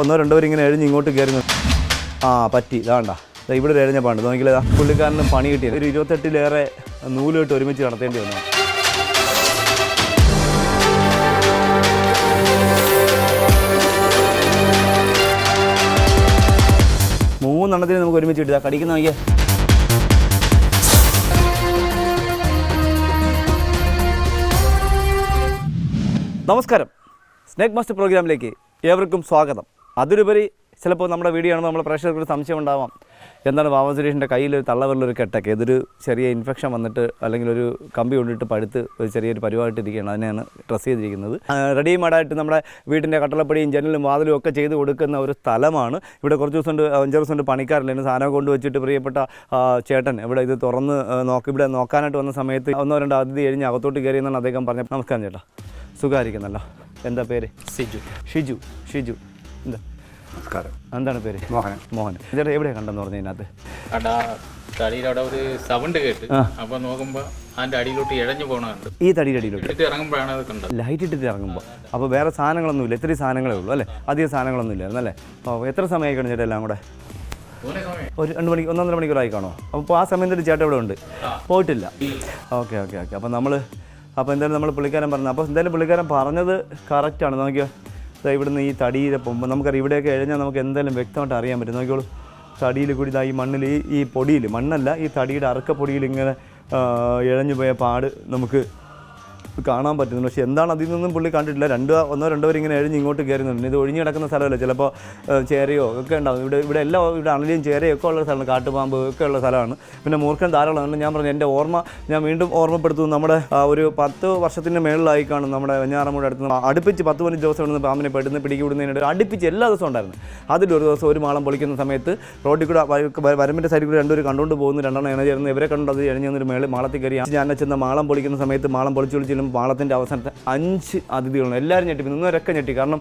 ഒന്നോ രണ്ടോ ഇങ്ങനെ എഴിഞ്ഞ് ഇങ്ങോട്ട് കയറി ആ പറ്റി. ഇതാണ്ട ഇവിടെ ഒരു പാണ്ട് നോക്കിയില്ല പുള്ളിക്കാരന് പണി കിട്ടിയത് ഒരു ഇരുപത്തെട്ടിലേറെ നൂലുകെട്ട് ഒരുമിച്ച് നടത്തേണ്ടി വന്നു. മൂന്നെണ്ണത്തിന് നമുക്ക് ഒരുമിച്ച് കിട്ടിയതാ കടിക്കുന്ന നോക്കിയേ. നമസ്കാരം. സ്നേക് മാസ്റ്റർ പ്രോഗ്രാമിലേക്ക് ഏവർക്കും സ്വാഗതം. അതിലുപരി ചിലപ്പോൾ നമ്മുടെ വീഡിയോ ആണെന്ന് നമ്മുടെ പ്രേക്ഷകർക്ക് ഒരു സംശയം ഉണ്ടാവാം. എന്താണ് ബാബा സുരേഷിന്റെ കയ്യിൽ ഒരു തള്ളവരിലൊരു കെട്ടൊക്കെ? ഇതൊരു ചെറിയ ഇൻഫെക്ഷൻ വന്നിട്ട് അല്ലെങ്കിൽ ഒരു കമ്പി കൊണ്ടിട്ട് പഴുത്ത് ഒരു ചെറിയൊരു പരിവായിട്ട് ഇരിക്കുകയാണ് അതിനെയാണ് ഡ്രസ്സ് ചെയ്തിരിക്കുന്നത്. റെഡിമെയ്ഡായിട്ട് നമ്മുടെ വീട്ടിന്റെ കട്ടളപ്പടിയും ജനലും വാതിലും ഒക്കെ ചെയ്ത് കൊടുക്കുന്ന ഒരു സ്ഥലമാണ്. ഇവിടെ കുറച്ച് ദിവസം കൊണ്ട് അഞ്ച് ദിവസം കൊണ്ട് പണിക്കാറില്ല സാധനം കൊണ്ട് വെച്ചിട്ട് പ്രിയപ്പെട്ട ചേട്ടൻ ഇവിടെ ഇത് തുറന്ന് നോക്കി ഇവിടെ നോക്കാനായിട്ട് വന്ന സമയത്ത് ഒന്നോ രണ്ടോ അതിഥി കഴിഞ്ഞ് അകത്തോട്ട് കയറി എന്നാണ് അദ്ദേഹം പറഞ്ഞത്. നമസ്കാരം ചേട്ടാ. സുഖമായിരിക്കുന്നല്ലോ. എന്താ പേര്? ഷിജു ഷിജു. ഷിജു. എന്താ നമസ്കാരം. എന്താണ് പേര്? മോഹൻ മോഹൻ ചേട്ടാ എവിടെയാണ് കണ്ടെന്ന് പറഞ്ഞു ഇതിനകത്ത്? അടാ തടിയുടെ അവിടെ ഒരു സൗണ്ട് കേട്ട്. അപ്പൊ നോക്കുമ്പോ അതിന്റെ അടിയിലോട്ട് ഇഴഞ്ഞു പോണുണ്ട് ഈ തടിയുടെ അടിയിലോട്ട്. എടുത്ത് ഇറങ്ങുമ്പോഴാണ് അത് കണ്ടത്. ലൈറ്റ് ഇട്ടിട്ട് ഇറങ്ങുമ്പോൾ അപ്പോൾ വേറെ സാധനങ്ങളൊന്നുമില്ല. ഇത്രയും സാധനങ്ങളേ ഉള്ളൂ അല്ലേ? അധികം സാധനങ്ങളൊന്നും ഇല്ലായിരുന്നു അല്ലേ? അപ്പോൾ എത്ര സമയമായി കഴിഞ്ഞ ചേട്ടാ എല്ലാം കൂടെ? ഒരു രണ്ട് മണിക്ക് ഒന്നൊന്നര മണിക്കൂറായി കാണോ അപ്പോൾ ആ സമയത്ത് ചേട്ടൻ ഇവിടെ ഉണ്ട്. പോയിട്ടില്ല. Okay okay okay. അപ്പോൾ നമ്മൾ അപ്പോൾ എന്തായാലും നമ്മൾ പുള്ളിക്കാരൻ പറഞ്ഞു അപ്പോൾ എന്തായാലും പുള്ളിക്കാരൻ പറഞ്ഞത് കറക്റ്റാണ് നോക്കിയോ? ഇവിടുന്ന് ഈ തടിയിലെ പോകുമ്പോൾ നമുക്കറിയാം ഇവിടെയൊക്കെ എഴുഞ്ഞാൽ നമുക്ക് എന്തായാലും വ്യക്തമായിട്ട് അറിയാൻ പറ്റും. നോക്കിയോളൂ തടിയിൽ കൂടി ഇതാ ഈ മണ്ണിൽ ഈ ഈ പൊടിയിൽ മണ്ണല്ല ഈ തടിയുടെ അറക്കപ്പൊടിയിൽ ഇങ്ങനെ ഇഴഞ്ഞു പോയ പാട് നമുക്ക് കാണാൻ പറ്റുന്നുണ്ട്. പക്ഷേ എന്താണ് അതിൽ നിന്നും പുള്ളി കണ്ടിട്ടില്ല. രണ്ട് ഒന്നോ രണ്ടോ പേര് ഇങ്ങനെ എഴിഞ്ഞ് ഇങ്ങോട്ട് കയറുന്നുണ്ട് ഇത് ഒഴിഞ്ഞു കിടക്കുന്ന സ്ഥലമല്ല? ചിലപ്പോൾ ചേരയോ ഒക്കെ ഉണ്ടാവും. ഇവിടെ ഇവിടെ എല്ലാം ഇവിടെ അണലിയും ചേരയോ ഒക്കെ ഉള്ള സ്ഥലമാണ്. കാട്ടുപാമ്പ് ഒക്കെ ഉള്ള സ്ഥലമാണ്. പിന്നെ മൂർഖൻ ധാരാളമാണ് ഞാൻ പറഞ്ഞു എന്റെ ഓർമ്മ ഞാൻ വീണ്ടും ഓർമ്മപ്പെടുത്തുന്നു. നമ്മുടെ ഒരു പത്ത് വർഷത്തിന്റെ മേളിലായി കാണും നമ്മുടെ വെഞ്ഞാറമ്മൂടെ അടുത്ത് അടുപ്പിച്ച് പത്ത് പതിനഞ്ച് ദിവസം ഇവിടുന്ന് പാമ്പിനെ പെട്ടെന്ന് പിടിക്കി വിടുന്നതിനിടെ അടുപ്പിച്ച് എല്ലാ ദിവസവും ഉണ്ടായിരുന്നു. അതിലൊരു ദിവസം ഒരു മാളം പൊളിക്കുന്ന സമയത്ത് റോഡിൽ കൂടെ വരമ്പിന്റെ സൈഡിൽ കൂടെ രണ്ടുപേർ കണ്ടുകൊണ്ട് പോകുന്നു. രണ്ടെണ്ണം ഇണ ചേർന്ന് ഇവരെ കണ്ടത് ഒരു മേളിൽ മാളത്തിൽ കയറി. ഞാൻ ചെന്ന മാളം പൊളിക്കുന്ന സമയത്ത് മാളം പൊളിച്ച് വിളിച്ചിലും വാളത്തിന്റെ അവസാനത്തെ അഞ്ച് അതിഥികളുണ്ട്. എല്ലാവരും ഞെട്ടി. നിന്നവരൊക്കെ ഞെട്ടി. കാരണം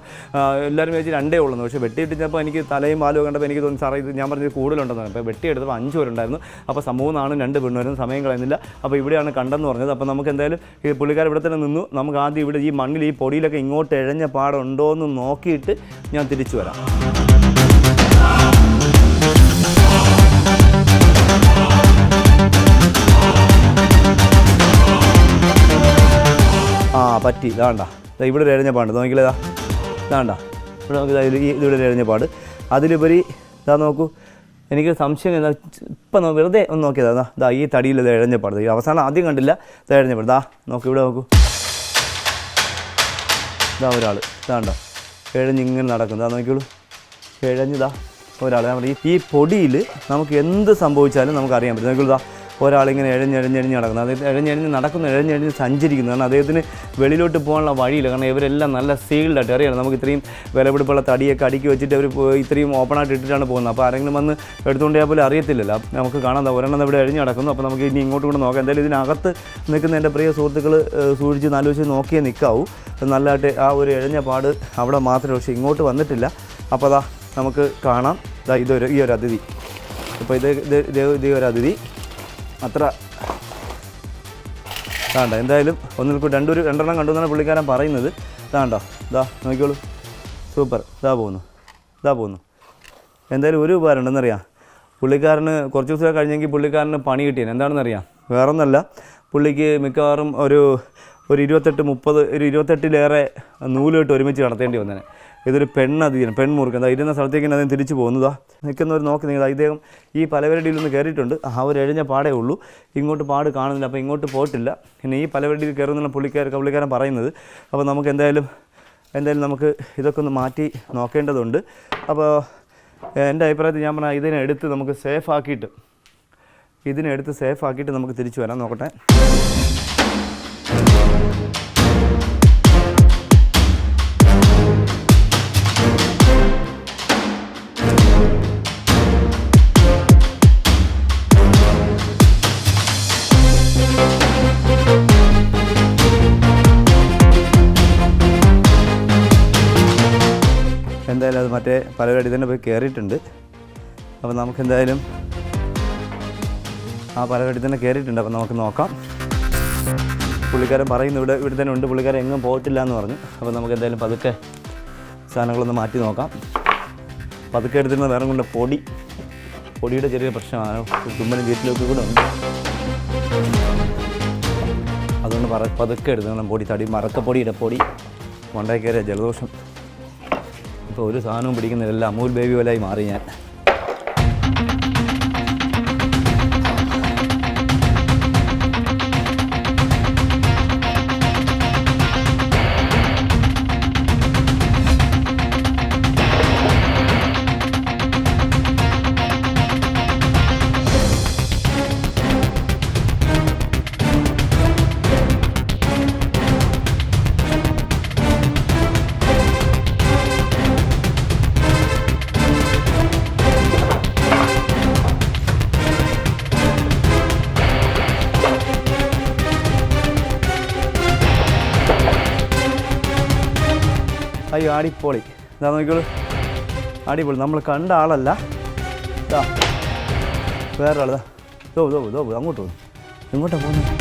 എല്ലാവരും വെച്ച് രണ്ടേ ഉള്ളൂ പക്ഷേ വെട്ടിയിട്ടപ്പോൾ എനിക്ക് തലയും പാലും കണ്ടപ്പോൾ എനിക്ക് തോന്നി സാറേ ഇത് ഞാൻ പറഞ്ഞത് കൂടുതലുണ്ടെന്നാണ്. അപ്പോൾ വെട്ടിയെടുത്തപ്പോൾ അഞ്ച് പേരുണ്ടായിരുന്നു. അപ്പോൾ സമൂഹം നാണും രണ്ട് പെണ്ണുവരും സമയം കളയുന്നില്ല. അപ്പോൾ ഇവിടെയാണ് കണ്ടെന്ന് പറഞ്ഞത്. അപ്പോൾ നമുക്ക് എന്തായാലും ഈ പുള്ളിക്കാർ ഇവിടെ തന്നെ നിന്നു. നമുക്ക് ആദ്യം ഇവിടെ ഈ മണ്ണിൽ ഈ പൊടിയിലൊക്കെ ഇങ്ങോട്ട് എഴഞ്ഞ പാടുണ്ടോ എന്ന് നോക്കിയിട്ട് ഞാൻ തിരിച്ചു വരാം. ആ പറ്റി. ഇതാണ്ട. ഇവിടെ ഒരു എഴഞ്ഞ പാണ്ട് നോക്കിയില്ലേ ഇതാ ഇതാണ്ട. ഇവിടെ ഇതാ ഈ ഇതിവിടെ ഒരു എഴഞ്ഞ പാട്. അതിലുപരി ഇതാ നോക്കൂ. എനിക്ക് സംശയം എന്താ ഇപ്പം വെറുതെ ഒന്ന് നോക്കിയതാ. ഇതാ ഇതാ ഈ തടിയിൽ ഇത് എഴഞ്ഞ പാട്. ഈ അവസാനം ആദ്യം കണ്ടില്ല ഇത് എഴഞ്ഞ പാട്. ദാ നോക്കൂ ഇവിടെ നോക്കൂ. ഇതാ ഒരാൾ ഇതാണ്ട. ഇഴഞ്ഞിങ്ങനെ നടക്കും. ഇതാ നോക്കിയോളൂ ഇഴഞ്ഞിതാ ഒരാൾ ഈ പൊടിയിൽ നമുക്ക് എന്ത് സംഭവിച്ചാലും നമുക്ക് അറിയാൻ പറ്റും. നോക്കിയോളൂ ഇതാ ഒരാളിങ്ങനെ എഴഞ്ഞെഴഞ്ഞെഴിഞ്ഞ് നടക്കുന്നത് അതായത് എഴഞ്ഞഴിഞ്ഞ് നടക്കുന്നു എഴഞ്ഞഴിഞ്ഞ് സഞ്ചരിക്കുന്നു. കാരണം അദ്ദേഹത്തിന് വെളിയിലോട്ട് പോകാനുള്ള വഴിയില്ല. കാരണം ഇവരെല്ലാം നല്ല സീൽഡായിട്ട് അറിയാം നമുക്ക് ഇത്രയും വിലപിടിപ്പുള്ള തടിയൊക്കെ അടുക്കി വെച്ചിട്ട് അവർ ഇത്രയും ഓപ്പൺ ആയിട്ട് ഇട്ടിട്ടാണ് പോകുന്നത്. അപ്പോൾ ആരെങ്കിലും വന്ന് എടുത്തുകൊണ്ട് പോലും അറിയത്തില്ലല്ലോ. നമുക്ക് കാണാം ഒരെണ്ണം ഇവിടെ എഴിഞ്ഞ് നടക്കുന്നു. അപ്പോൾ നമുക്ക് ഇനി ഇങ്ങോട്ട് കൂടെ നോക്കാം. എന്തായാലും ഇതിനകത്ത് നിൽക്കുന്ന എന്റെ പ്രിയ സുഹൃത്തുക്കൾ സൂക്ഷിച്ച് നാലോചിച്ച് നോക്കിയേ നിൽക്കാവൂ. നല്ലതായിട്ട് ആ ഒരു എഴഞ്ഞ പാട് അവിടെ മാത്രമേ പക്ഷേ ഇങ്ങോട്ട് വന്നിട്ടില്ല. അപ്പോൾ അതാ നമുക്ക് കാണാം. ദാ ഇതൊരു ഈ ഒരു അതിഥി. അപ്പോൾ ഇത് ഇത് ഇത് ഇത് ഒരു അതിഥി. അത്ര. താണ്ട എന്തായാലും ഒന്നിൽ കൂടി രണ്ടൊരു രണ്ടെണ്ണം കണ്ടു എന്നാണ് പുള്ളിക്കാരൻ പറയുന്നത്. ഇതാണ്ടോ ഇതാ നോക്കിക്കോളൂ. സൂപ്പർ ഇതാ പോകുന്നു ഇതാ പോകുന്നു. എന്തായാലും ഒരു ഉപകാരം ഉണ്ടെന്നറിയാം. പുള്ളിക്കാരന് കുറച്ച് ദിവസം കഴിഞ്ഞെങ്കിൽ പുള്ളിക്കാരന് പണി കിട്ടിയത് എന്താണെന്നറിയാം. വേറൊന്നല്ല പുള്ളിക്ക് മിക്കവാറും ഒരു ഒരു ഇരുപത്തെട്ട് മുപ്പത് ഒരു ഇരുപത്തെട്ടിലേറെ നൂലിട്ട് ഒരുമിച്ച് നടത്തേണ്ടി വന്നേനെ. ഇതൊരു പെണ്ണതിയാണ് പെൺമുറുക്കൻ എന്താ ഇരുന്ന സ്ഥലത്തേക്ക് അദ്ദേഹം തിരിച്ചു പോകുന്നതാ നിൽക്കുന്നവർ നോക്കി നിങ്ങൾ ഇദ്ദേഹം ഈ പലവരടിയിൽ നിന്ന് കയറിയിട്ടുണ്ട്. ആ ഒരു എഴിഞ്ഞ പാടേ ഉള്ളൂ. ഇങ്ങോട്ട് പാട് കാണുന്നില്ല അപ്പോൾ ഇങ്ങോട്ട് പോയിട്ടില്ല. പിന്നെ ഈ പലവരടിയിൽ കയറുന്നുള്ള പുള്ളിക്കാർ പുള്ളിക്കാരൻ പറയുന്നത് അപ്പോൾ നമുക്ക് എന്തായാലും എന്തായാലും നമുക്ക് ഇതൊക്കെ ഒന്ന് മാറ്റി നോക്കേണ്ടതുണ്ട്. അപ്പോൾ എന്റെ അഭിപ്രായത്തിൽ ഞാൻ പറഞ്ഞാൽ ഇതിനെടുത്ത് നമുക്ക് സേഫ് ആക്കിയിട്ട് ഇതിനെടുത്ത് സേഫ് ആക്കിയിട്ട് നമുക്ക് തിരിച്ചു വരാം. നോക്കട്ടെ. മറ്റേ പലവരടി തന്നെ പോയി കയറിയിട്ടുണ്ട് അപ്പോൾ നമുക്ക് എന്തായാലും ആ പലരടി തന്നെ കയറിയിട്ടുണ്ട് അപ്പോൾ നമുക്ക് നോക്കാം. പുള്ളിക്കാരൻ പറയുന്നു ഇവിടെ ഇവിടെ തന്നെ ഉണ്ട്. പുള്ളിക്കാരൻ എങ്ങും പോയിട്ടില്ല എന്ന് പറഞ്ഞു. അപ്പോൾ നമുക്ക് എന്തായാലും പതുക്കെ സാധനങ്ങളൊന്ന് മാറ്റി നോക്കാം. പതുക്കെ എടുത്തിരുന്ന വേറെ കൊണ്ട് പൊടി പൊടിയുടെ ചെറിയ പ്രശ്നമാണ്. തുമ്മലും വീട്ടിലൊക്കെ കൂടെ ഉണ്ട്. അതുകൊണ്ട് പറ പതുക്കെ എടുത്തു പൊടി തടി മറക്കപ്പൊടിയുടെ പൊടി കൊണ്ടായി കയറിയ ജലദോഷം. ഇപ്പോൾ ഒരു സാധനവും പിടിക്കുന്നില്ല അമൂൽ ബേബി പോലായി മാറി ഞാൻ. അയ്യോ എന്താ നോക്കിയോളൂ അടിപൊളി. നമ്മൾ കണ്ട ആളല്ല. ഇതാ. വേറെ ആളതാ ദോ ദോ ദോ അങ്ങോട്ട് പോകുന്നു എങ്ങോട്ടാ പോകുന്നത്?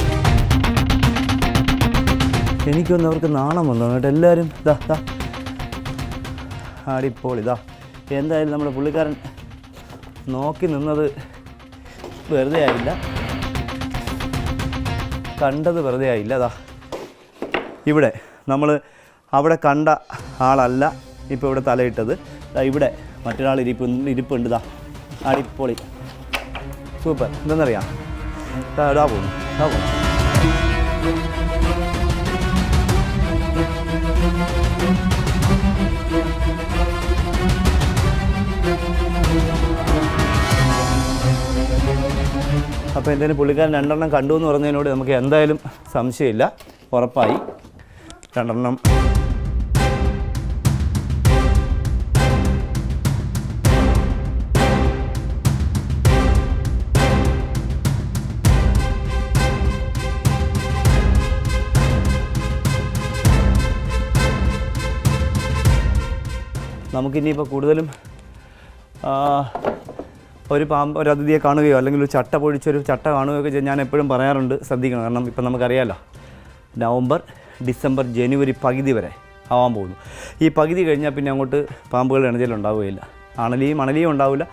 എനിക്കൊന്നും അവർക്ക് നാണം വന്നു കേട്ടോ എല്ലാവരും. ഇതാ ഇതാ. അടിപൊളി. ഇതാ. എന്തായാലും നമ്മുടെ പുള്ളിക്കാരൻ നോക്കി നിന്നത് വെറുതെ ആയില്ല. കണ്ടത് വെറുതെ ആയില്ല. അതാ ഇവിടെ നമ്മൾ അവിടെ കണ്ട ആളല്ല ഇപ്പോൾ ഇവിടെ തലയിട്ടത്. ഇവിടെ മറ്റൊരാൾ ഇരിപ്പ് ഇരിപ്പുണ്ട് ഇതാ അടിപൊളി. സൂപ്പർ. എന്തെന്നറിയാം ഇതാ പോകുന്നു ഇതാ പോകുന്നു അപ്പോൾ എന്തായാലും പുള്ളിക്കാരൻ രണ്ടെണ്ണം കണ്ടു എന്ന് പറഞ്ഞതിനോട് നമുക്ക് എന്തായാലും സംശയമില്ല. ഉറപ്പായി. രണ്ടെണ്ണം നമുക്കിനിയിപ്പോൾ കൂടുതലും ഒരു പാമ്പ് ഒരു അതിഥിയെ കാണുകയോ അല്ലെങ്കിൽ ഒരു ചട്ട പൊഴിച്ചൊരു ചട്ട കാണുകയോ ഒക്കെ ഞാൻ എപ്പോഴും പറയാറുണ്ട് ശ്രദ്ധിക്കണം. കാരണം ഇപ്പം നമുക്കറിയാമല്ലോ നവംബർ ഡിസംബർ ജനുവരി പകുതി വരെ ആവാൻ പോകുന്നു. ഈ പകുതി കഴിഞ്ഞാൽ പിന്നെ അങ്ങോട്ട് പാമ്പുകൾ എണചലുണ്ടാവുകയില്ല അണലിയും അണലിയും ഉണ്ടാവില്ല.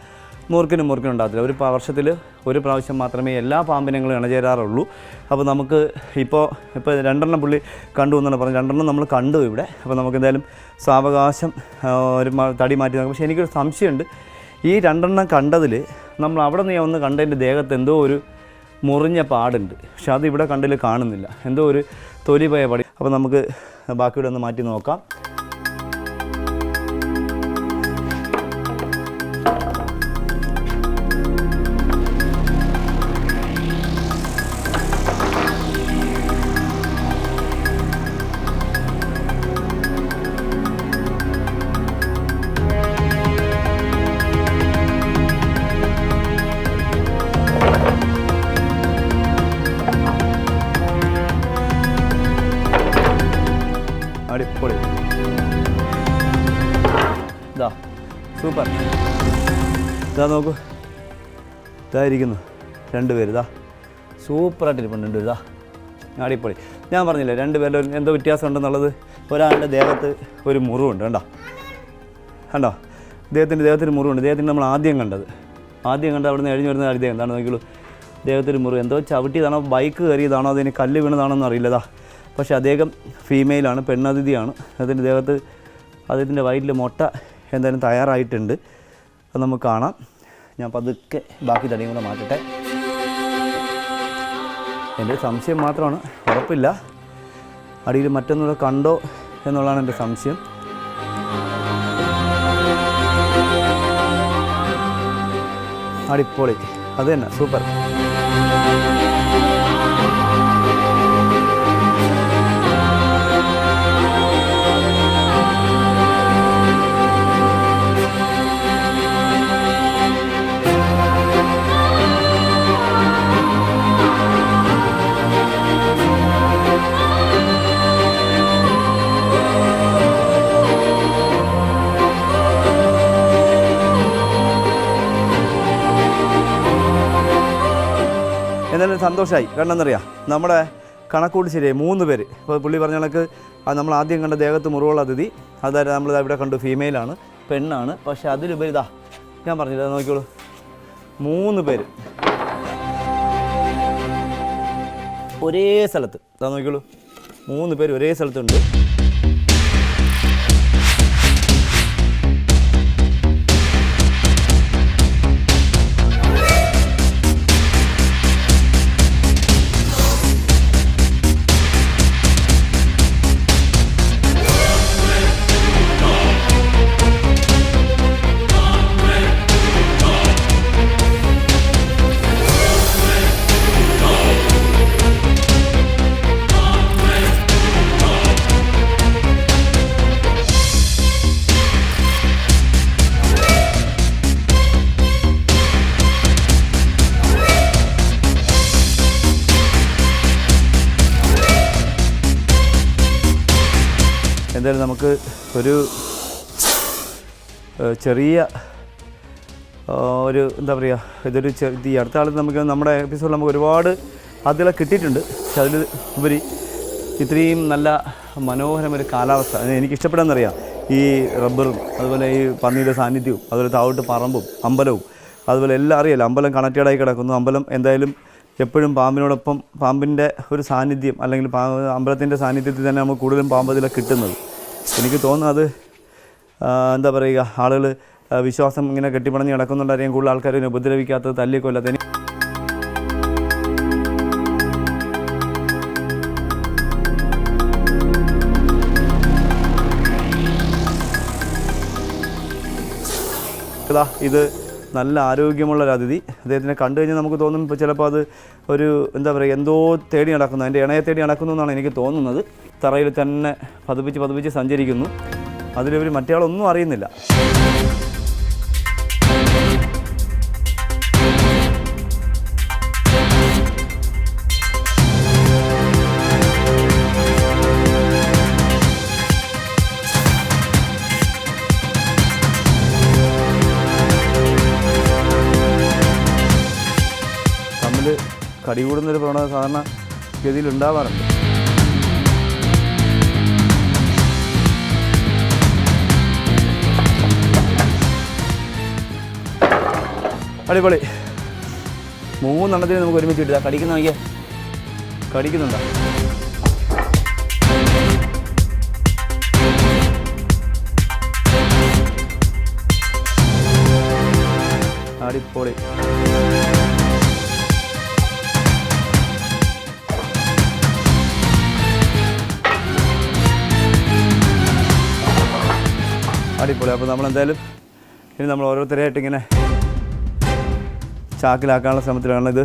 മൂർക്കിനും മൂർക്കിനും ഉണ്ടാകത്തില്ല. ഒരു വർഷത്തിൽ ഒരു പ്രാവശ്യം മാത്രമേ എല്ലാ പാമ്പിനങ്ങളും ഇണചേരാറുള്ളൂ. അപ്പോൾ നമുക്ക് ഇപ്പോൾ ഇപ്പോൾ രണ്ടെണ്ണം പുള്ളി കണ്ടു എന്നാണ് പറഞ്ഞത്. രണ്ടെണ്ണം നമ്മൾ കണ്ടു ഇവിടെ. അപ്പോൾ നമുക്ക് എന്തായാലും സാവകാശം ഒരു തടി മാറ്റി നോക്കാം. പക്ഷേ എനിക്കൊരു സംശയമുണ്ട്. ഈ രണ്ടെണ്ണം കണ്ടതിൽ നമ്മൾ അവിടെ നിന്ന് ഒന്ന് കണ്ടതിന്റെ ദേഹത്ത് എന്തോ ഒരു മുറിഞ്ഞ പാടുണ്ട്. പക്ഷെ അത് ഇവിടെ കണ്ടിൽ കാണുന്നില്ല. എന്തോ ഒരു തൊലി പോയ പടി. അപ്പോൾ നമുക്ക് ബാക്കിയുടെ ഒന്ന് മാറ്റി നോക്കാം. നോക്കൂ. ഇതായിരിക്കുന്നു രണ്ടുപേര് രണ്ട് പേര് ഇതാ സൂപ്പറായിട്ട് ഇരിപ്പുണ്ട് രണ്ട് പേര് ഇതാ അടിപൊളി. ഞാൻ പറഞ്ഞില്ലേ രണ്ട് പേരുടെ ഒരു എന്തോ വ്യത്യാസം ഉണ്ടെന്നുള്ളത് ഒരാളുടെ ദേഹത്ത് ഒരു മുറിവുണ്ട് കണ്ടോ? കണ്ടോ? ദേഹത്തിന്റെ ദേഹത്തിന് മുറിവുണ്ട്. ദേഹത്തിന് നമ്മൾ ആദ്യം കണ്ടത്. ആദ്യം കണ്ട അവിടെ നിന്ന് എഴിഞ്ഞു വരുന്ന ഇദ്ദേഹം എന്താണ് നോക്കിയുള്ളൂ ദേഹത്തിന് മുറിവ്. എന്തോ ചവിട്ടിയതാണോ ബൈക്ക് കയറിയതാണോ അതിന് കല്ല് വീണതാണോ എന്ന് അറിയില്ലതാ പക്ഷേ അദ്ദേഹം ഫീമെയിലാണ് പെണ്ണതിഥിയാണ്. അതിന്റെ ദേഹത്ത് അദ്ദേഹത്തിന്റെ വയറ്റിൽ മുട്ട എന്തായാലും തയ്യാറായിട്ടുണ്ട്. അത് നമുക്ക് കാണാം. ഞാൻ പതുക്കെ ബാക്കി തടിയും കൂടെ മാറ്റട്ടെ. എന്റെ സംശയം മാത്രമാണ്. ഉറപ്പില്ല. അടിയിൽ മറ്റൊന്നുകൂടെ കണ്ടോ എന്നുള്ളതാണ് എന്റെ സംശയം. അടിപൊളി. അത് തന്നെ. സൂപ്പർ. സന്തോഷമായി കാരണം എന്നറിയാം നമ്മുടെ കണക്കൂടി ശരിയായി. മൂന്ന് പേര്. ഇപ്പോൾ പുള്ളി പറഞ്ഞ കണക്ക് നമ്മൾ ആദ്യം കണ്ട ദേഹത്ത് മുറിവുള്ള അതിഥി അതായത് നമ്മൾ ഇവിടെ കണ്ടു ഫീമെയിലാണ് പെണ്ണാണ്. പക്ഷേ അതിലുപരി ഇതാ ഞാൻ പറഞ്ഞില്ല നോക്കിയോളൂ മൂന്ന് പേര്. ഒരേ സ്ഥലത്ത്. ഇതാ നോക്കിയോളൂ മൂന്ന് പേര് ഒരേ സ്ഥലത്തുണ്ട്. നമുക്ക് ഒരു ചെറിയ ഒരു എന്താ പറയുക ഇതൊരു ഈ അടുത്ത കാലത്ത് നമുക്ക് നമ്മുടെ എപ്പിസോഡിൽ നമുക്ക് ഒരുപാട് അതിലെ കിട്ടിയിട്ടുണ്ട്. പക്ഷെ അതിൽ ഉപരി ഇത്രയും നല്ല മനോഹരമൊരു കാലാവസ്ഥ. എനിക്ക് ഇഷ്ടപ്പെടാമെന്നറിയാം ഈ റബ്ബറും അതുപോലെ ഈ പന്നിയുടെ സാന്നിധ്യവും അതുപോലെ താവോട്ട് പറമ്പും അമ്പലവും അതുപോലെ എല്ലാം അറിയാലോ. അമ്പലം കണക്റ്റഡായി കിടക്കുന്നു. അമ്പലം എന്തായാലും എപ്പോഴും പാമ്പിനോടൊപ്പം പാമ്പിന്റെ ഒരു സാന്നിധ്യം അല്ലെങ്കിൽ പാ അമ്പലത്തിന്റെ സാന്നിധ്യത്തിൽ തന്നെ നമുക്ക് കൂടുതലും പാമ്പതിലെ കിട്ടുന്നത്. എനിക്ക് തോന്നുന്നത് അത് എന്താ പറയുക ആളുകൾ വിശ്വാസം ഇങ്ങനെ കെട്ടിപ്പണഞ്ഞ് കിടക്കുന്നുണ്ടായിരിക്കും കൂടുതൽ ആൾക്കാർ ഇതിനെ ഉപദ്രവിക്കാത്തത് തല്ലിക്കൊല്ലാത്ത ഇത് നല്ല ആരോഗ്യമുള്ള ഒരു അതിഥി. അദ്ദേഹത്തിനെ കണ്ടു കഴിഞ്ഞാൽ നമുക്ക് തോന്നും ഇപ്പോൾ ചിലപ്പോൾ അത് ഒരു എന്താ പറയുക എന്തോ തേടി നടക്കുന്നു. അതിന്റെ ഇണയെ തേടി നടക്കുന്നു എന്നാണ് എനിക്ക് തോന്നുന്നത്. തറയിൽ തന്നെ പതിപ്പിച്ച് പതിപ്പിച്ച് സഞ്ചരിക്കുന്നു. അതിലൊരു മറ്റേയാളൊന്നും അറിയുന്നില്ല. കടികൂടുന്നൊരു പ്രവണത സാധാരണ ഗതിയിൽ ഉണ്ടാവാറുണ്ട്. അടിപൊളി. മൂന്നെണ്ണത്തിന് നമുക്ക് ഒരുമിച്ച് കിട്ടുക കടിക്കുന്ന നോക്കിയാൽ കടിക്കുന്നുണ്ടോ. അടിപൊളി. അടിപൊളി. അപ്പോൾ നമ്മൾ എന്തായാലും ഇനി നമ്മൾ ഓരോരുത്തരെയായിട്ട് ഇങ്ങനെ ചാക്കിലാക്കാനുള്ള ശ്രമത്തിലാണ് ഇത്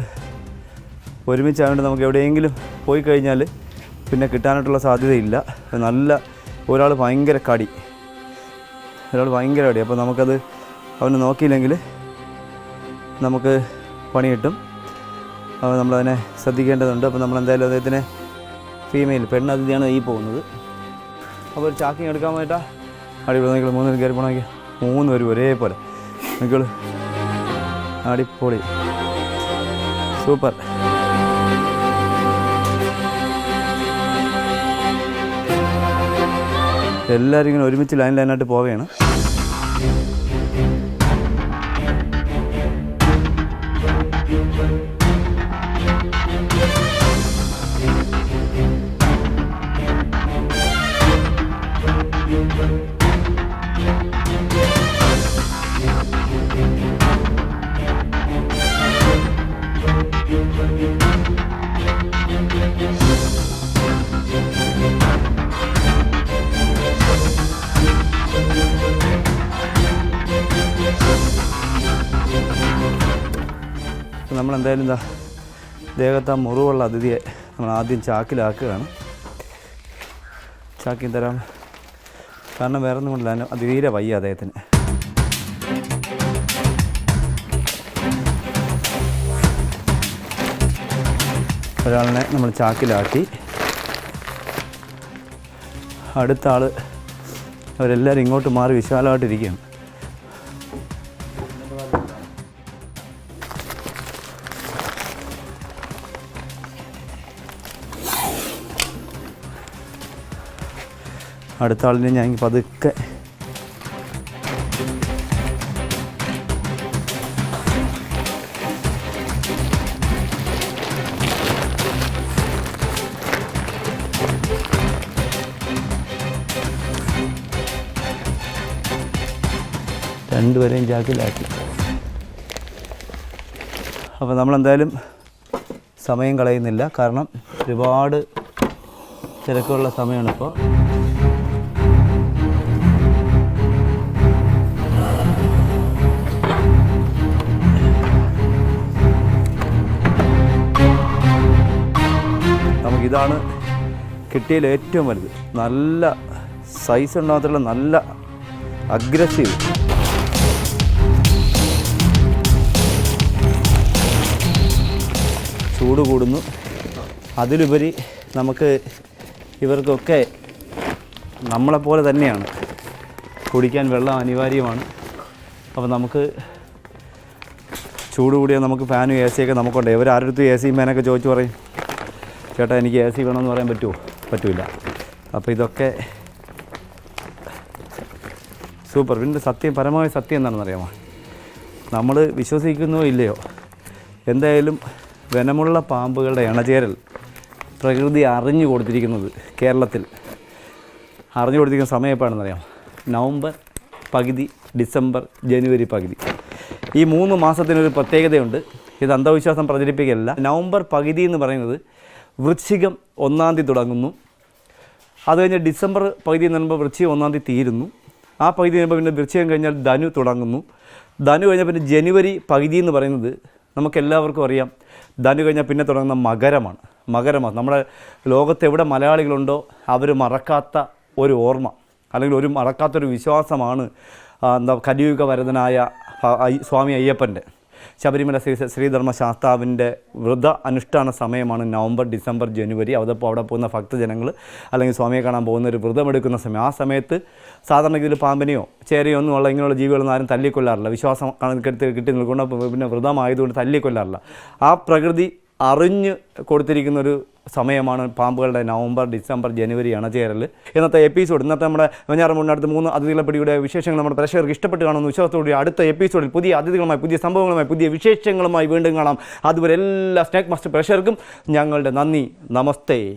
ഒരുമിച്ചായതുകൊണ്ട് നമുക്ക് എവിടെയെങ്കിലും പോയി കഴിഞ്ഞാൽ പിന്നെ കിട്ടാനായിട്ടുള്ള സാധ്യതയില്ല. നല്ല ഒരാൾ ഭയങ്കര കടി. ഒരാൾ ഭയങ്കര കടി. അപ്പോൾ നമുക്കത് അവനെ നോക്കിയില്ലെങ്കിൽ നമുക്ക് പണി കിട്ടും. അപ്പോൾ നമ്മളതിനെ ശ്രദ്ധിക്കേണ്ടതുണ്ട്. അപ്പോൾ നമ്മൾ എന്തായാലും അദ്ദേഹത്തിനെ ഫീമെയിൽ പെണ്ണതിഥിയാണ് ഈ പോകുന്നത്. അപ്പോൾ ഒരു ചാക്കിങ് എടുക്കാൻ വേണ്ടിയിട്ടാ അടിപൊളി. നിങ്ങൾ മൂന്ന് പേരും കയറി പോകണമെങ്കിൽ മൂന്ന് പേരും ഒരേപോലെ. നിങ്ങൾ അടിപൊളി. സൂപ്പർ. എല്ലാവരും ഇങ്ങനെ ഒരുമിച്ച് ലൈൻ ലൈനായിട്ട് പോവുകയാണ് എന്തായാലും എന്താ ദേഹത്ത് ആ മുറിവുള്ള അതിഥിയെ നമ്മൾ ആദ്യം ചാക്കിലാക്കുകയാണ്. ചാക്കി തരാം. കാരണം വേറെ ഒന്നും കൊണ്ടില്ല അതിന് അത് വയ്യ അദ്ദേഹത്തിന്. ഒരാളിനെ നമ്മൾ ചാക്കിലാക്കി. അടുത്ത ആൾ അവരെല്ലാവരും ഇങ്ങോട്ട് മാറി വിശാലമായിട്ടിരിക്കുകയാണ്. അടുത്ത ആളിനെ ഞാൻ പതുക്കെ രണ്ടുപേരെയും ജാക്കിലാക്കി. അപ്പോൾ നമ്മളെന്തായാലും സമയം കളയുന്നില്ല. കാരണം ഒരുപാട് തിരക്കുള്ള സമയമാണിപ്പോൾ നമുക്കിതാണ് കിട്ടിയതിൽ ഏറ്റവും വലുത്. നല്ല സൈസ് ഉണ്ടാകത്തുള്ള നല്ല അഗ്രസീവ് ചൂട് കൂടുന്നു. അതിലുപരി നമുക്ക് ഇവർക്കൊക്കെ നമ്മളെപ്പോലെ തന്നെയാണ്. കുടിക്കാൻ വെള്ളം അനിവാര്യമാണ്. അപ്പോൾ നമുക്ക് ചൂട് കൂടിയാൽ നമുക്ക് ഫാനും എ സിയൊക്കെ നമുക്കുണ്ട്. ഇവർ ആരുടെ എ സിയും ഫാനൊക്കെ ചോദിച്ചു പറയും ചേട്ടാ എനിക്ക് എ സി വേണമെന്ന് പറയാൻ പറ്റുമോ? പറ്റില്ല അപ്പോൾ ഇതൊക്കെ സൂപ്പർ. പിന്നെ സത്യം പരമായ സത്യം എന്താണെന്ന് അറിയാമോ നമ്മൾ വിശ്വസിക്കുന്നോ ഇല്ലയോ? എന്തായാലും വനമുള്ള പാമ്പുകളുടെ ഇണചേരൽ പ്രകൃതി അറിഞ്ഞു കൊടുത്തിരിക്കുന്നത് കേരളത്തിൽ. അറിഞ്ഞു കൊടുത്തിരിക്കുന്ന സമയം എപ്പോഴാണെന്നറിയാം നവംബർ പകുതി ഡിസംബർ ജനുവരി പകുതി. ഈ മൂന്ന് മാസത്തിനൊരു പ്രത്യേകതയുണ്ട്. ഇത് അന്ധവിശ്വാസം പ്രചരിപ്പിക്കലല്ല നവംബർ പകുതി എന്ന് പറയുന്നത് വൃശ്ചികം ഒന്നാം തീയതി തുടങ്ങുന്നു. അത് കഴിഞ്ഞ് ഡിസംബർ പകുതി എന്ന് പറയുമ്പോൾ വൃശ്ചികം ഒന്നാം തീയതി തീരുന്നു. ആ പകുതി കഴിയുമ്പോൾ പിന്നെ വൃശ്ചികം കഴിഞ്ഞാൽ ധനു തുടങ്ങുന്നു. ധനു കഴിഞ്ഞാൽ പിന്നെ ജനുവരി പകുതി എന്ന് പറയുന്നത് നമുക്കെല്ലാവർക്കും അറിയാം. ധനു കഴിഞ്ഞാൽ പിന്നെ തുടങ്ങുന്ന മകരമാണ്. മകരമാണ്. നമ്മുടെ ലോകത്ത് എവിടെ മലയാളികളുണ്ടോ അവർ മറക്കാത്ത ഒരു ഓർമ്മ അല്ലെങ്കിൽ ഒരു മറക്കാത്തൊരു വിശ്വാസമാണ് എന്താ കലിയുഗ വരതനായ സ്വാമി അയ്യപ്പന്റെ. ശബരിമല ശ്രീ ശ്രീധർമ്മ ശാസ്താവിന്റെ വ്രത അനുഷ്ഠാന സമയമാണ് നവംബർ ഡിസംബർ ജനുവരി. അതപ്പോൾ അവിടെ പോകുന്ന ഭക്തജനങ്ങൾ അല്ലെങ്കിൽ സ്വാമിയെ കാണാൻ പോകുന്ന ഒരു വ്രതമെടുക്കുന്ന സമയം. ആ സമയത്ത് സാധാരണ ഗതിയിൽ പാമ്പിനെയോ ചേരയോ ഒന്നും ഉള്ള ഇങ്ങനെയുള്ള ജീവികളൊന്നും ആരും തല്ലിക്കൊല്ലാറില്ല. വിശ്വാസം കണക്കെടുത്ത് കിട്ടി നിൽക്കുന്ന പിന്നെ വ്രതമായതുകൊണ്ട് തല്ലിക്കൊല്ലാറില്ല. ആ പ്രകൃതി അറിഞ്ഞ് കൊടുത്തിരിക്കുന്ന ഒരു സമയമാണ് പാമ്പുകളുടെ നവംബർ ഡിസംബർ ജനുവരി അണചേരൽ. ഇന്നത്തെ എപ്പിസോഡ് ഇന്നത്തെ നമ്മുടെ വെഞ്ഞാറ് അടുത്ത് മൂന്ന് അതിഥികളെ പിടിയുടെ വിശേഷങ്ങൾ നമ്മുടെ പ്രേക്ഷകർക്ക് ഇഷ്ടപ്പെട്ട് കാണുന്ന വിശ്വാസത്തോടെ അടുത്ത എപ്പിസോഡിൽ പുതിയ അതിഥികളുമായി പുതിയ സംഭവങ്ങളുമായി പുതിയ വിശേഷങ്ങളുമായി വീണ്ടും കാണാം. അതുവരെ എല്ലാ സ്നേക് മാസ്റ്റർ പ്രേക്ഷകർക്കും ഞങ്ങളുടെ നന്ദി നമസ്തേ.